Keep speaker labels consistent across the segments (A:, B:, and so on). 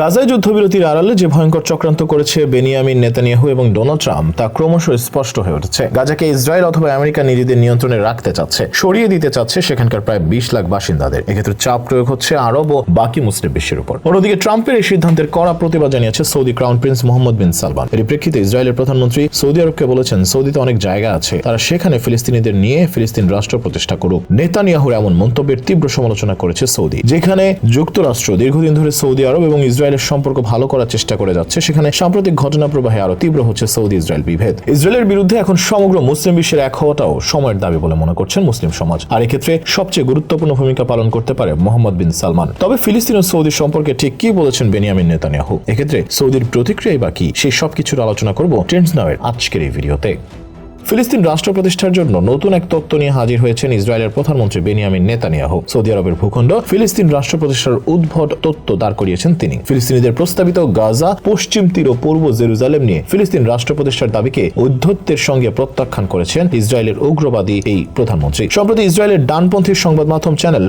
A: গাজায় যুদ্ধবিরতির আড়ালে যে ভয়ঙ্কর চক্রান্ত করেছে বেনিয়ামিন নেতানিয়াহু এবং ডোনাল্ড ট্রাম্প তা ক্রমশ স্পষ্ট হয়ে উঠেছে গাজাকে ইসরায়েল অথবা আমেরিকা নিজেদের নিয়ন্ত্রণে রাখতে চাচ্ছে সরিয়ে দিতে চাচ্ছে সেখানকার প্রায় বিশ লাখ বাসিন্দাদের এক্ষেত্রে চাপ প্রয়োগ হচ্ছে আরব ও বাকি মুসলিম বিশ্বের উপর অন্যদিকে ট্রাম্পের এই সিদ্ধান্তের কড়া প্রতিবাদ জানিয়েছে Saudi crown prince Mohammed bin Salman এর প্রেক্ষিতে ইসরায়েলের প্রধানমন্ত্রী সৌদি আরবকে বলেছেন সৌদিতে অনেক জায়গা আছে তারা সেখানে ফিলিস্তিনিদের নিয়ে ফিলিস্তিন রাষ্ট্র প্রতিষ্ঠা করুক নেতানিয়াহুর এমন মন্তব্যের তীব্র সমালোচনা করেছে সৌদি যেখানে যুক্তরাষ্ট্র দীর্ঘদিন ধরে সৌদি আরব এবং ইসরায়েল ইসরায়েলের সম্পর্ক ভালো করার চেষ্টা করে যাচ্ছে সেখানে সাম্প্রতিক ঘটনা প্রবাহে আরো তীব্র হচ্ছে সৌদি ইসরায়েল বিভেদ ইসরায়েলের বিরুদ্ধে এখন সমগ্র মুসলিম বিশ্বের এক হওয়াটাও সময়ের দাবি বলে মনে করছেন মুসলিম সমাজ আর এক্ষেত্রে সবচেয়ে গুরুত্বপূর্ণ ভূমিকা পালন করতে পারে মোহাম্মদ বিন সালমান তবে ফিলিস্তিন ও সৌদি সম্পর্কে ঠিক কি বলেছেন বেনিয়ামিন নেতানিয়াহু এক্ষেত্রে সৌদির প্রতিক্রিয়াই বা কি সেই সবকিছুর আলোচনা করবো ট্রেন্ডস নাওয়ের আজকের এই ভিডিওতে ফিলিস্তিন রাষ্ট্র প্রতিষ্ঠার জন্য নতুন এক তত্ত্ব নিয়ে হাজির হয়েছেন ইসরায়েলের প্রধানমন্ত্রী বেনিয়ামিন নেতানিয়াহু সৌদি আরবের ভূখণ্ড ফিলিস্তিন রাষ্ট্র প্রতিষ্ঠার উদ্ভট তত্ত্ব দাঁড় করিয়েছেন তিনি ফিলিস্তিনিদের প্রস্তাবিত গাজা পশ্চিম তীর ও পূর্ব জেরুজালেম নিয়ে ফিলিস্তিন রাষ্ট্র প্রতিষ্ঠার দাবিকে ঔদ্ধত্যের সঙ্গে প্রত্যাখ্যান করেছেন ইসরায়েলের উগ্রবাদী এই প্রধানমন্ত্রী সম্প্রতি ইসরায়েলের ডানপন্থী সংবাদ মাধ্যম চ্যানেল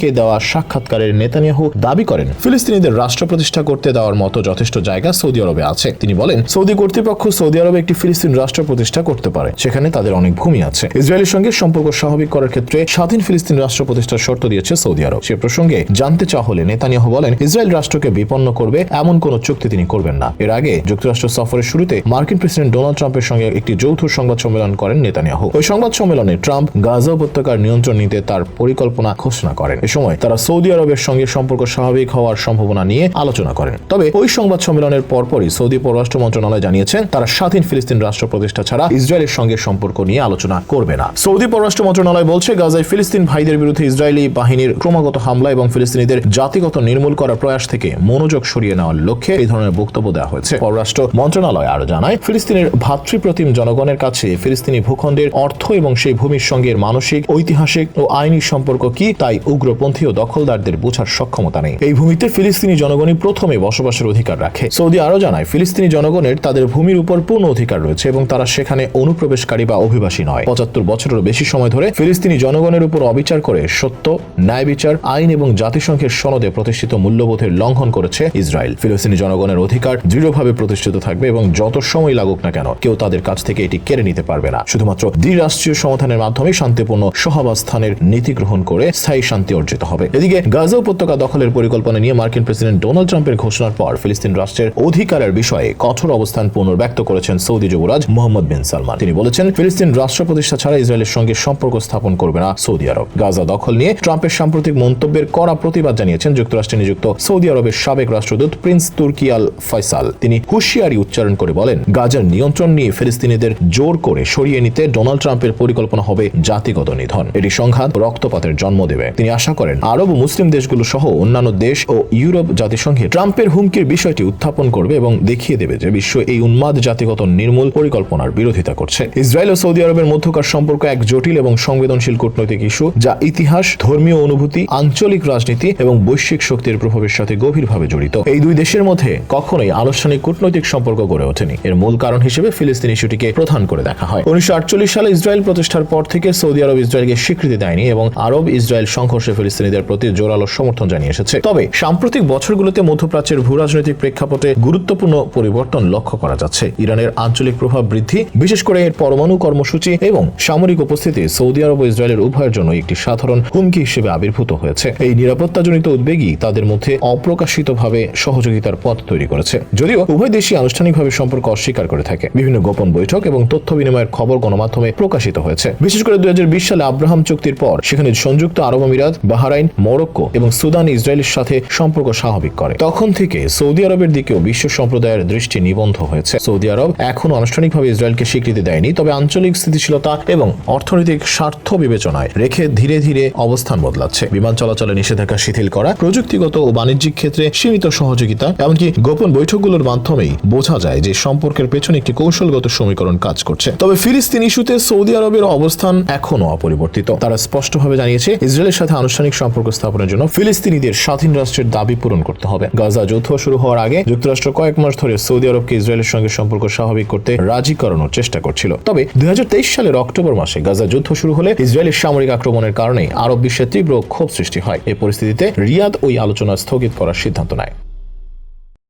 A: কে দেওয়া সাক্ষাৎকারের নেতানিয়াহু দাবি করেন ফিলিস্তিনিদের রাষ্ট্র প্রতিষ্ঠা করতে দেওয়ার মতো যথেষ্ট জায়গা সৌদি আরবে আছে তিনি বলেন সৌদি কর্তৃপক্ষ সৌদি আরবে একটি ফিলিস্তিন রাষ্ট্র প্রতিষ্ঠা করতে পারে সেখানে তাদের অনেক ভূমি আছে ইসরায়েলের সঙ্গে সম্পর্ক স্বাভাবিক করার ক্ষেত্রে স্বাধীন ফিলিস্তিন রাষ্ট্র প্রতিষ্ঠার শর্ত দিয়েছে সৌদি আরব সে প্রসঙ্গে জানতে চাওয়া হলে নেতানিয়াহু বলেন ইসরায়েল রাষ্ট্রকে বিপন্ন করবে এমন কোন চুক্তি তিনি করবেন না এর আগে যুক্তরাষ্ট্র সফরের শুরুতে মার্কিন প্রেসিডেন্ট ডোনাল্ড ট্রাম্পের সঙ্গে একটি যৌথ সংবাদ সম্মেলন করেন নেতানিয়াহু ওই সংবাদ সম্মেলনে ট্রাম্প গাজা উপত্যকার নিয়ন্ত্রণ নিতে তার পরিকল্পনা ঘোষণা করেন এ সময় তারা সৌদি আরবের সঙ্গে সম্পর্ক স্বাভাবিক হওয়ার সম্ভাবনা নিয়ে আলোচনা করেন তবে ওই সংবাদ সম্মেলনের পরপরই সৌদি পররাষ্ট্র মন্ত্রণালয় জানিয়েছেন তারা স্বাধীন ফিলিস্তিন রাষ্ট্র প্রতিষ্ঠা ছাড়া ইসরায়েলের সঙ্গে সঙ্গে সম্পর্ক নিয়ে আলোচনা করবে না সৌদি পররাষ্ট্র মন্ত্রণালয় বলছে গাজায় ফিলিস্তিন ভাইদের বিরুদ্ধে ইসরায়েলি বাহিনীর ক্রমাগত হামলা এবং ফিলিস্তিনিদের জাতিগত নির্মূল করার প্রয়াস থেকে মনোযোগ সরিয়ে নেওয়ার লক্ষ্যে এই ধরনের বক্তব্য দেওয়া হয়েছে পররাষ্ট্র মন্ত্রণালয় আরও জানায় ফিলিস্তিনের ভাতৃপ্রতিম জনগণের কাছে ফিলিস্তিনি ভূখণ্ডের অর্থ এবং সেই ভূমির সঙ্গে মানসিক ঐতিহাসিক ও আইনি সম্পর্ক কি তাই উগ্রপন্থী ও দখলদারদের বোঝার সক্ষমতা নেই এই ভূমিতে ফিলিস্তিনি জনগণই প্রথমে বসবাসের অধিকার রাখে সৌদি আরও জানায় ফিলিস্তিনি জনগণের তাদের ভূমির উপর পূর্ণ অধিকার রয়েছে এবং তারা সেখানে অনুপ্রবেশ প্রবেশকারী বা অভিবাসী নয় পঁচাত্তর বছরেরও বেশি সময় ধরে ফিলিস্তিনি জনগণের উপর অবিচার করে সত্য ন্যায় বিচার আইন এবং জাতিসংঘের সনদে প্রতিষ্ঠিত মূল্যবোধের লঙ্ঘন করেছে ইসরায়েল ফিলিস্তিনি জনগণের অধিকার দৃঢ়ভাবে প্রতিষ্ঠিত থাকবে এবং যত সময় লাগুক না কেন কেউ তাদের কাছ থেকে এটি কেড়ে নিতে পারবে না শুধুমাত্র দ্বিরাষ্ট্রীয় সমাধানের মাধ্যমে শান্তিপূর্ণ সহাবস্থানের নীতি গ্রহণ করে স্থায়ী শান্তি অর্জিত হবে এদিকে গাজা উপত্যকা দখলের পরিকল্পনা নিয়ে মার্কিন প্রেসিডেন্ট ডোনাল্ড ট্রাম্পের ঘোষণার পর ফিলিস্তিন রাষ্ট্রের অধিকারের বিষয়ে কঠোর অবস্থান পুনর্ব্যক্ত করেছেন সৌদি যুবরাজ মোহাম্মদ বিন সালমান তিনি বলেছেন ফিলিস্তিন রাষ্ট্র প্রতিষ্ঠা ছাড়া ইসরায়েলের সঙ্গে সম্পর্ক স্থাপন করবে না সৌদি আরব গাজা দখল নিয়ে ট্রাম্পের সাম্প্রতিক মন্তব্যের কড়া প্রতিবাদ জানিয়েছেন যুক্তরাষ্ট্রে নিযুক্ত সৌদি আরবের সাবেক রাষ্ট্রদূত প্রিন্স তুর্কি আল ফয়সাল তিনি হুশিয়ারি উচ্চারণ করে বলেন গাজার নিয়ন্ত্রণ নিয়ে ফিলিস্তিনিদের জোর করে সরিয়ে নিতে ডোনাল্ড ট্রাম্পের পরিকল্পনা হবে জাতিগত নিধন এটি সংঘাত রক্তপাতের জন্ম দেবে তিনি আশা করেন আরব মুসলিম দেশগুলো সহ অন্যান্য দেশ ও ইউরোপ জাতিসংঘে ট্রাম্পের হুমকির বিষয়টি উত্থাপন করবে এবং দেখিয়ে দেবে যে বিশ্ব এই উন্মাদ জাতিগত নির্মূল পরিকল্পনার বিরোধিতা করছে ইসরায়েল ও সৌদি আরবের মধ্যকার সম্পর্ক এক জটিল এবং সংবেদনশীল কূটনৈতিক ইস্যু যা ইতিহাস ধর্মীয় অনুভূতি আঞ্চলিক রাজনীতি এবং বৈশ্বিক শক্তির প্রভাবের সাথে গভীরভাবে জড়িত এই দুই দেশের মধ্যে কখনোই আনুষ্ঠানিক কূটনৈতিক সম্পর্ক গড়ে ওঠেনি এর মূল কারণ হিসেবে ফিলিস্তিন ইস্যুটিকে প্রধান করে দেখা হয় উনিশশো সালে ইসরায়েল প্রতিষ্ঠার পর থেকে সৌদি আরব ইসরায়েলকে স্বীকৃতি দেয়নি এবং আরব ইসরায়েল সংঘর্ষে ফিলিস্তিনিদের প্রতি জোরালো সমর্থন জানিয়ে এসেছে তবে সাম্প্রতিক বছরগুলোতে মধ্যপ্রাচ্যের ভূরাজনৈতিক প্রেক্ষাপটে গুরুত্বপূর্ণ পরিবর্তন লক্ষ্য করা যাচ্ছে ইরানের আঞ্চলিক প্রভাব বৃদ্ধি বিশেষ করে পরমাণু কর্মসূচি এবং সামরিক উপস্থিতি সৌদি আরব ও ইসরায়েলের উভয়ের জন্য একটি সাধারণ হুমকি হিসেবে আবির্ভূত হয়েছে এই নিরাপত্তাজনিত উদ্বেগই তাদের মধ্যে অপ্রকাশিতভাবে সহযোগিতার পথ তৈরি করেছে যদিও উভয় দেশই আনুষ্ঠানিকভাবে সম্পর্ক অস্বীকার করে থাকে বিভিন্ন গোপন বৈঠক এবং তথ্য বিনিময়ের খবর গণমাধ্যমে প্রকাশিত হয়েছে বিশেষ করে দুই সালে আব্রাহাম চুক্তির পর সেখানে সংযুক্ত আরব আমিরাত বাহারাইন মরক্কো এবং সুদান ইসরায়েলের সাথে সম্পর্ক স্বাভাবিক করে তখন থেকে সৌদি আরবের দিকেও বিশ্ব সম্প্রদায়ের দৃষ্টি নিবন্ধ হয়েছে সৌদি আরব এখনও আনুষ্ঠানিকভাবে ইসরায়েলকে স্বীকৃতি দেয়নি হয়নি তবে আঞ্চলিক স্থিতিশীলতা এবং অর্থনৈতিক স্বার্থ বিবেচনায় রেখে ধীরে ধীরে অবস্থান বদলাচ্ছে বিমান চলাচলে নিষেধাজ্ঞা শিথিল করা প্রযুক্তিগত ও বাণিজ্যিক ক্ষেত্রে সীমিত সহযোগিতা এমনকি গোপন বৈঠকগুলোর মাধ্যমেই বোঝা যায় যে সম্পর্কের পেছনে একটি কৌশলগত সমীকরণ কাজ করছে তবে ফিলিস্তিন ইস্যুতে সৌদি আরবের অবস্থান এখনো অপরিবর্তিত তারা স্পষ্টভাবে জানিয়েছে ইসরায়েলের সাথে আনুষ্ঠানিক সম্পর্ক স্থাপনের জন্য ফিলিস্তিনিদের স্বাধীন রাষ্ট্রের দাবি পূরণ করতে হবে গাজা যুদ্ধ শুরু হওয়ার আগে যুক্তরাষ্ট্র কয়েক মাস ধরে সৌদি আরবকে ইসরায়েলের সঙ্গে সম্পর্ক স্বাভাবিক করতে রাজি করানোর চেষ্টা করছিল তবে দুই সালের অক্টোবর মাসে গাজা যুদ্ধ শুরু হলে ইসরায়েলের সামরিক আক্রমণের কারণে আরব বিশ্বে তীব্র ক্ষোভ সৃষ্টি হয় এ পরিস্থিতিতে রিয়াদ ওই আলোচনা স্থগিত করার সিদ্ধান্ত নেয়